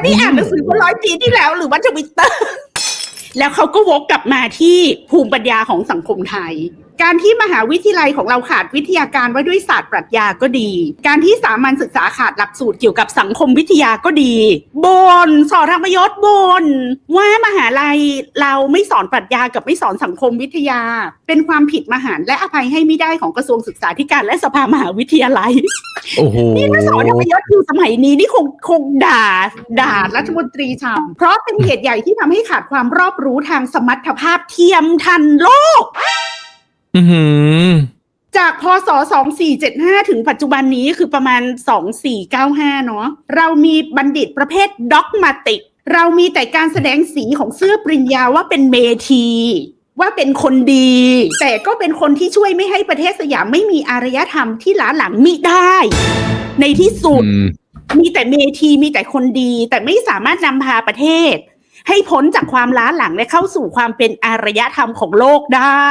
นนี้อ่านหนังสือมาร้อยปีที่แล้ว หรือว่าทวิตเตอร์แล้วเขาก็วกกลับมาที่ภูมิปัญญาของสังคมไทย การที่มหาวิทยาลัยของเราขาดวิทยาการไว้ด้วยศาสตร์ปรัชญาก็ดี การที่สามัญศึกษาขาดหลักสูตรเกี่ยวกับสังคมวิทยาก็ดีบนสอนธรรมยศบน ว่ามหาลัยเราไม่สอนปรัชญากับไม่สอนสังคมวิทยา เป็นความผิดมหันต์และอภัยให้ไม่ได้ของกระทรวงศึกษาธิการและสภามหาวิทยาลัยโอ้โหนี่ถ้าสอนธรรมยศอยู่สมัยนี้นี่คงคงด่าด่ารัฐมนตรีทำเพราะเป็นเหตุใหญ่ที่ทำให้ขาดความรอบรู้ทางสมรรถภาพเทียมทันโลก อือหือจากพศ2475 ถึงปัจจุบันนี้คือประมาณ 2495 เนาะเรามีบัณฑิตประเภทด็อกมาติก เรามีแต่การแสดงสีของเสื้อปริญญาว่าเป็นเมที ว่าเป็นคนดี แต่ก็เป็นคนที่ช่วยไม่ให้ประเทศสยามไม่มีอารยธรรมที่ล้าหลังมิได้ ในที่สุดอืมมีแต่เมทีมีแต่คนดี แต่ไม่สามารถนำพาประเทศ ให้พ้นจากความล้าหลังและเข้าสู่ความเป็นอารยธรรมของโลกได้